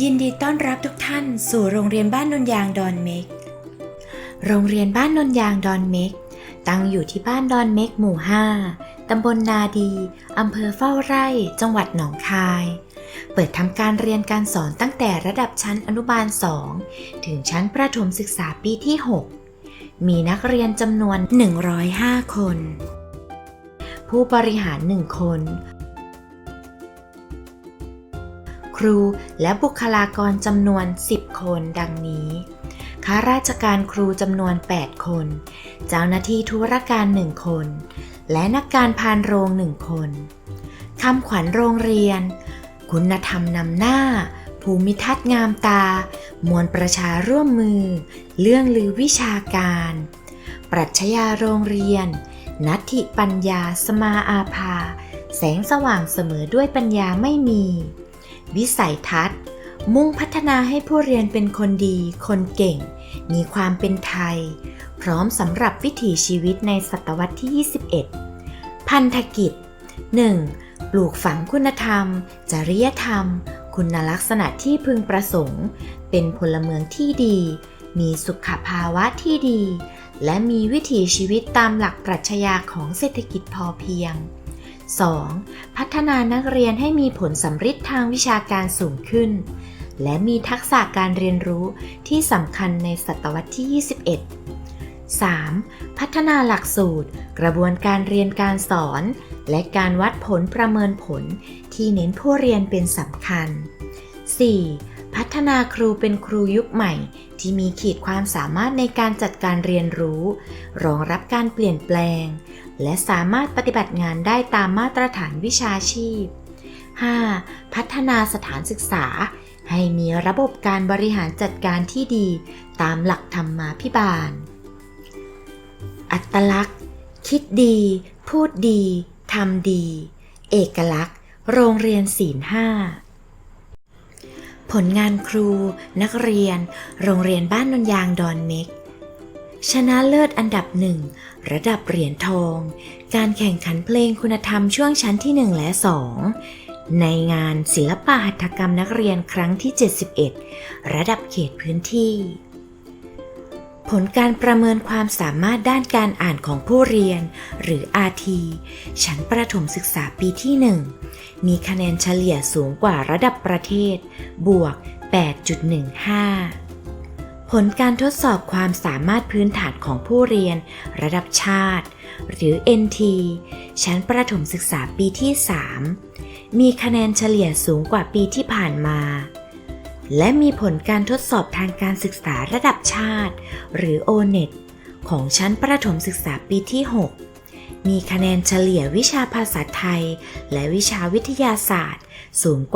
ยินดีต้อนรับทุกท่านสู่โรงเรียนบ้านนนยางดอนเมก โรงเรียนบ้านนนยางดอนเมก ตั้งอยู่ที่บ้านดอนเมกหมู่ 5 ตำบลนาดี อำเภอเฝ้าไร่ จังหวัดหนองคาย เปิดทำการเรียนการสอนตั้งแต่ระดับชั้นอนุบาล 2 ถึงชั้นประถมศึกษาปีที่ 6 มีนักเรียนจำนวน 105 คน ผู้บริหาร 1 คน ครูและบุคลากรจำนวน 10 คนดังนี้ข้าราชการครูจำนวน 8 คน เจ้าหน้าที่ธุรการ1คน และนักการพานโรง1คนคำขวัญโรงเรียน คุณธรรมนำหน้า ภูมิทัศน์งามตา มวลประชาร่วมมือ เรื่องลือวิชาการ ปรัชญาโรงเรียน นัตถิปัญญาสมาอาภา แสงสว่างเสมอด้วยปัญญาไม่มี วิสัยทัศน์ มุ่งพัฒนาให้ผู้เรียนเป็นคนดี คนเก่ง มีความเป็นไทย พร้อมสำหรับวิถีชีวิตในศตวรรษที่ 21 พันธกิจ 1. ปลูกฝังคุณธรรม จริยธรรม คุณลักษณะที่พึงประสงค์ เป็นพลเมืองที่ดี มีสุขภาวะที่ดี และมีวิถีชีวิตตามหลักปรัชญาของเศรษฐกิจพอเพียง 2. พัฒนานักเรียนให้มีผลสำฤทธิ์ทางวิชาการสูงขึ้น และมีทักษะการเรียนรู้ที่สำคัญในศตวรรษที่ 21 3. พัฒนาหลักสูตร กระบวนการเรียนการสอน และการวัดผลประเมินผลที่เน้นผู้เรียนเป็นสำคัญ 4. พัฒนาครูเป็นครูยุคใหม่ ที่มีขีดความสามารถในการจัดการเรียนรู้ รองรับการเปลี่ยนแปลง และสามารถปฏิบัติงานได้ตามมาตรฐานวิชาชีพ 5. พัฒนาสถานศึกษา ให้มีระบบการบริหารจัดการที่ดี ตามหลักธรรมาภิบาล อัตลักษณ์ คิดดี พูดดี ทำดี เอกลักษณ์ โรงเรียนศีลห้าผลงานครู นักเรียน โรงเรียนบ้านนนยางดอนเม็ก ชนะเลิศอันดับหนึ่งระดับเหรียญทอง การแข่งขันเพลงคุณธรรมช่วงชั้นที่ 1 และ 2 ในงานศิลปะหัตถกรรมนักเรียนครั้งที่ 71 ระดับเขตพื้นที่ ผลการประเมินความสามารถด้านการอ่านของผู้เรียน หรือ RT ชั้นประถมศึกษาปีที่ 1 มีคะแนนเฉลี่ยสูงกว่าระดับประเทศ บวก 8.15 ผลการทดสอบความสามารถพื้นฐานของผู้เรียน ระดับชาติ หรือ NT ชั้นประถมศึกษาปีที่ 3 มีคะแนนเฉลี่ยสูงกว่าปีที่ผ่านมา และมีผลการทดสอบทางการศึกษาระดับชาติ หรือ O-NET ของชั้นประถมศึกษาปีที่ 6 มีคะแนนเฉลี่ยวิชาภาษาไทย และวิชาวิทยาศาสตร์สูงกว่า